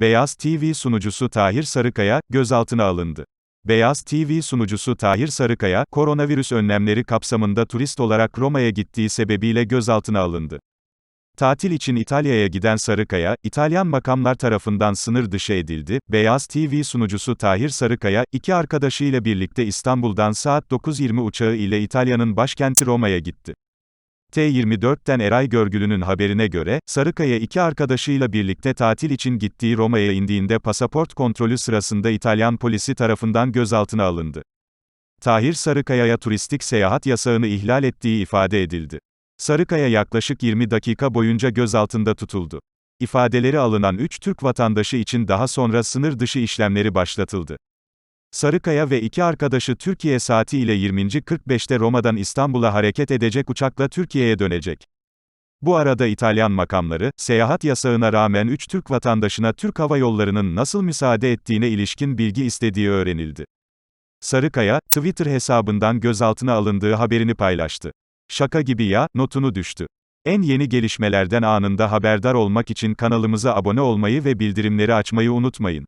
Beyaz TV sunucusu Tahir Sarıkaya, gözaltına alındı. Beyaz TV sunucusu Tahir Sarıkaya, koronavirüs önlemleri kapsamında turist olarak Roma'ya gittiği sebebiyle gözaltına alındı. Tatil için İtalya'ya giden Sarıkaya, İtalyan makamlar tarafından sınır dışı edildi. Beyaz TV sunucusu Tahir Sarıkaya, iki arkadaşıyla birlikte İstanbul'dan saat 9.20 uçağı ile İtalya'nın başkenti Roma'ya gitti. T24'ten Eray Görgülü'nün haberine göre, Sarıkaya iki arkadaşıyla birlikte tatil için gittiği Roma'ya indiğinde pasaport kontrolü sırasında İtalyan polisi tarafından gözaltına alındı. Tahir Sarıkaya'ya turistik seyahat yasağını ihlal ettiği ifade edildi. Sarıkaya yaklaşık 20 dakika boyunca gözaltında tutuldu. İfadeleri alınan 3 Türk vatandaşı için daha sonra sınır dışı işlemleri başlatıldı. Sarıkaya ve iki arkadaşı Türkiye saati ile 20.45'te Roma'dan İstanbul'a hareket edecek uçakla Türkiye'ye dönecek. Bu arada İtalyan makamları, seyahat yasağına rağmen 3 Türk vatandaşına Türk Hava Yolları'nın nasıl müsaade ettiğine ilişkin bilgi istediği öğrenildi. Sarıkaya, Twitter hesabından gözaltına alındığı haberini paylaştı. Şaka gibi ya, notunu düştü. En yeni gelişmelerden anında haberdar olmak için kanalımıza abone olmayı ve bildirimleri açmayı unutmayın.